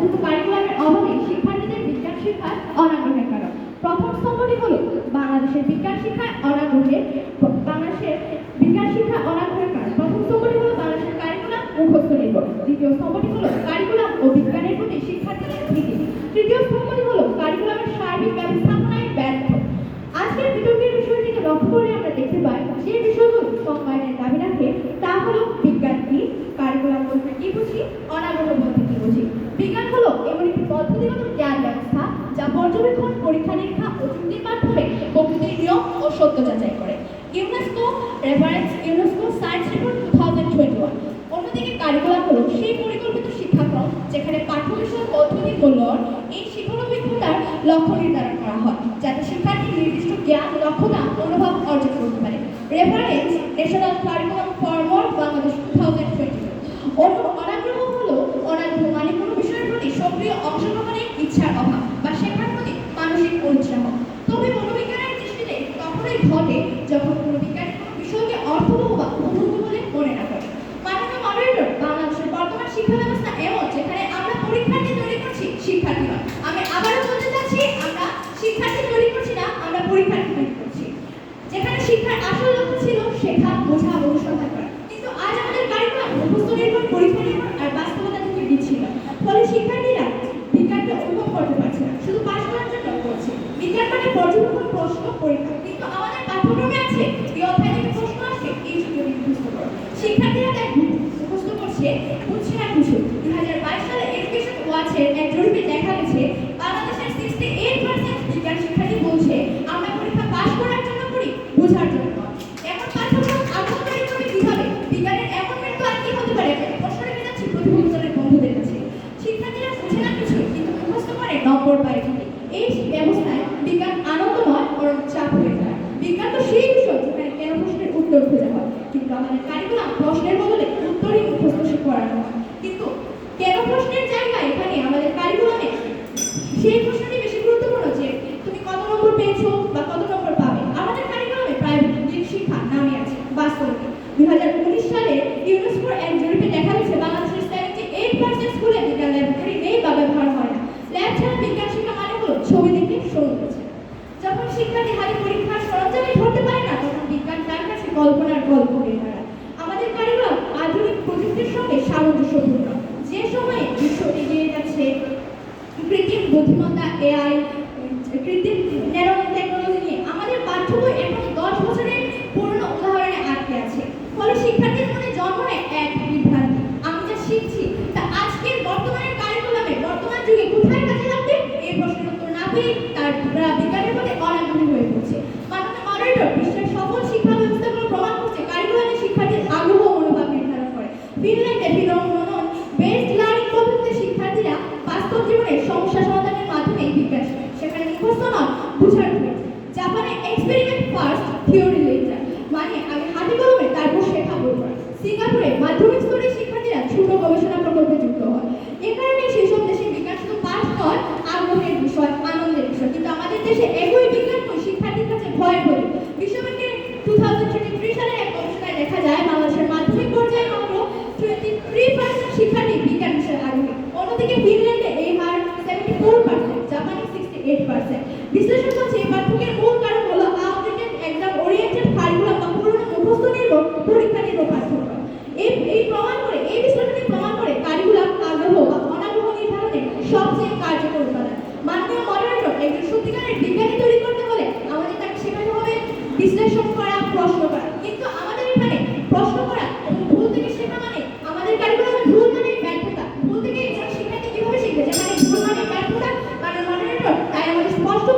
যথাযথ কারিকুলামের অভাবে শিক্ষার্থীদের বিজ্ঞান শিক্ষার অনাগ্রহের কারণ। প্রথম স্তম্ভটি হল বাংলাদেশের বিজ্ঞান শিক্ষায় অনাগ্রহের বাংলাদেশের বিজ্ঞান শিক্ষা অনাগ্রহের কারণ। প্রথম স্তম্ভটি হল বাংলাদেশের কারিকুলাম মুখস্থ নির্ভর দ্বিতীয় স্তম্ভটি হল কারিকুলাম ও বিজ্ঞানের প্রতি শিক্ষার্থীদের ভীতি। তৃতীয় স্তম্ভটি হল কারিকুলামের সার্বিক ব্যবস্থাপনায় ব্যর্থ আজকের বিতর্কের বিষয়টিকে লক্ষ্য করে আমরা দেখতে পাই যে বিষয়গুলো সংজ্ঞায়নের দাবি রাখে তা হলো বিজ্ঞান কি কারিকুলাম বলতে কি বুঝি অনাগ্রহ বলতে কি বুঝি বিজ্ঞান হলো এমন একটি পদ্ধতিগত জ্ঞান ব্যবস্থা যা পর্যবেক্ষণ, পরীক্ষা নিরীক্ষা ও চুক্তির মাধ্যমে প্রকৃতির নিয়ম ও সত্য যাচাই করে। UNESCO reference UNESCO science report two thousand twenty one অন্যদিকে কারিকুলাম হলো সেই পরিকল্পিত শিক্ষাক্রম যেখানে পাঠ্য বিষয় পদ্ধতি হল এই শিক্ষানবিক্ষতার লক্ষ্য নির্ধারণ করা হয়, যাতে শিক্ষার্থী নির্দিষ্ট জ্ঞান দক্ষতা মনোভাব অর্জন করতে পারে। Reference national curriculum for more Bangladesh two thousand twenty অন্য অনাগ্রহ হলো অনাগ্রহ মানে কোনো বিষয়ের প্রতি সক্রিয় অংশগ্রহণের ইচ্ছার অভাব বা শেখার প্রতি মানসিক উৎসাহ তবে মনোবিজ্ঞানের দৃষ্টিতে তখনই ঘটে যখন কোনো বিজ্ঞানী কোনো বিষয়কে অর্থবহ বা উপভোগ্য বলে মনে না করে। মাননীয় মডারেটর বাংলাদেশের বর্তমান শিক্ষা ব্যবস্থা এমন যেখানে আমরা পরীক্ষার্থী তৈরি করছি, শিক্ষার্থী নয়। আমি আবারও বলতে চাচ্ছি, আমরা শিক্ষার্থী তৈরি করছি না, আমরা পরীক্ষার্থী তৈরি করছি। যেখানে শিক্ষার আসল লক্ষ্য ছিল শেখা, বোঝা অনুসন্ধান করা। কিন্তু আজ আমাদের কারিকুলাম মুখস্থ নির্ভর, পরীক্ষা নির্ভর আর বাস্তবতা থেকে বিচ্ছিন্ন। ফলে শিক্ষার্থীরা বিজ্ঞানকে অনুভব করতে পারছে না, শুধু পাশ করার জন্য করছে। বিজ্ঞান মানে পর্যবেক্ষণ, প্রশ্ন, পরীক্ষা। কিন্তু আমাদের পাঠ্যক্রমে আছে এই অধ্যায় থেকে প্রশ্ন আসছে এই সুযোগে মুখস্থ করো শিক্ষার্থীরা তাই মুখস্থ করছে বুঝছে না কিছু দুই হাজার বাইশ সালে এডুকেশন ওয়াচের এক জরিপে দেখা গেছে বাংলাদেশের সিক্সটি এইট পার্সেন্ট বিজ্ঞান শিক্ষার্থী বলছে আমরা পরীক্ষা পাশ করার জন্য করি বোঝার জন্য নয়। এখন পাঠ্যক্রম আগ্রহকারী করবে কীভাবে বিজ্ঞানের এমন মৃত্যু আর কি হতে পারে প্রশ্ন রেখে যাচ্ছি প্রতিবন্ধনের বন্ধুদের কাছে শিক্ষার্থীরা বুঝে না কিছু কিন্তু মুখস্থ করে নম্বর পায় ঠিকই এই ব্যবস্থায় বিজ্ঞান আনন্দময় বরং চাপ হয়ে যায় বিজ্ঞান তো সেই বিষয় যেখানে কেন প্রশ্নের উত্তর খোঁজা হয় কিন্তু আমাদের কারিকুলাম প্রশ্নের বদলে উত্তরই মুখস্থ করানো হয় কিন্তু কেন প্রশ্নের জায়গায় এখানে? আমাদের কারিকুলামে সেই প্রশ্নটি বেশি গুরুত্বপূর্ণ যে তুমি কত নম্বর পেয়েছ বা কত নম্বর পাবে? আমাদের কারিকুলামে প্রাইভেট শিক্ষা নামে আছে বাস্তবে দুই হাজার উনিশ সালে ইউনেস্কোর এক জরিপে দেখা গেছে, বাংলাদেশের সেভেন্টি এইট পার্সেন্ট স্কুলে বিজ্ঞান ল্যাবরেটরি নেই বা ব্যবহার হয় না। ল্যাব ছাড়া বিজ্ঞান শিক্ষা মানে হলো ছবি দেখে হয়েছে যখন শিক্ষার্থী হাতে পরীক্ষার সরঞ্জামে ধরতে পারে না, তখন বিজ্ঞান তার কাছে কল্পনার গল্প হয়ে দাঁড়ায়। বুদ্ধিমত্তা এআই কৃত্রিম ন্যানো টেকনোলজি নিয়ে আমাদের পাঠ্য বই এখন দশ বছরের পুরনো উদাহরণে আটকে আছে। ফলে শিক্ষার্থীর মনে জন্ম নেয় এক বিভ্রান্তি। আমি যা শিখছি তা আজকের বর্তমানের কারিকুলামে বর্তমান যুগে কোথায় কাজে লাগবে? এই প্রশ্নের উত্তর না পেয়ে তার বিজ্ঞানের প্রতি অনাগ্রহী হয়ে পড়ছে। মাননীয় মডারেটর বিশ্বের সফল শিক্ষা ব্যবস্থাগুলো প্রমাণ করছে কারিকুলামে শিক্ষার্থীর আগ্রহ ও মনোভাব নির্ধারণ করে। ফিনল্যান্ডে বিনমনন বেস্ট লার্নিং পদ্ধতিতে শিক্ষার্থীরা বাস্তব জীবনে সমস্যা সমাধানের মাধ্যমে বিজ্ঞান শেখে সেখানে মুখস্থ নয় বুঝার জাপানে এক্সপেরিমেন্ট ফার্স্ট থিওরি লেটার মানে আগে হাতে কলমে তারপর শেখা সিঙ্গাপুরে মাধ্যমিক স্তরের শিক্ষার্থীরা ছোট গবেষণা প্রকল্পে যুক্ত হয়। এ কারণে সেই সব দেশে বিজ্ঞান শুধু পাঠ নয়, আগ্রহের বিষয়, আনন্দের বিষয়। কিন্তু আমাদের দেশে একই বিজ্ঞান শিক্ষার্থীর কাছে ভয়ের বই বিশ্বব্যাংকের টু থাউজেন্ড টোয়েন্টি থ্রি সালের এক গবেষণায় দেখা যায়, বাংলাদেশের মাধ্যমিক পর্যায়ে মাত্র টোয়েন্টি থ্রি পার্সেন্ট শিক্ষার্থী বিজ্ঞান বিষয়ে আগ্রহী। অন্যদিকে কার্যকর করা মাননীয় মডারেটর একজন সত্যিকারের বিজ্ঞানী তৈরি করতে হলে আমাদের তাকে শেখাতে হবে বিশ্লেষণ করা, প্রশ্ন করা। কিন্তু আমাদের এখানে প্রশ্ন করা এবং ভুল থেকে শেখা মানে আমাদের কারিকুলামে ভুল মানে ব্যর্থতা। ভুল থেকে শিক্ষার্থী কীভাবে শিখবে? যে মানে ভুল মানে ব্যর্থতা মানে মডারেটর তাই আমাদের স্পষ্ট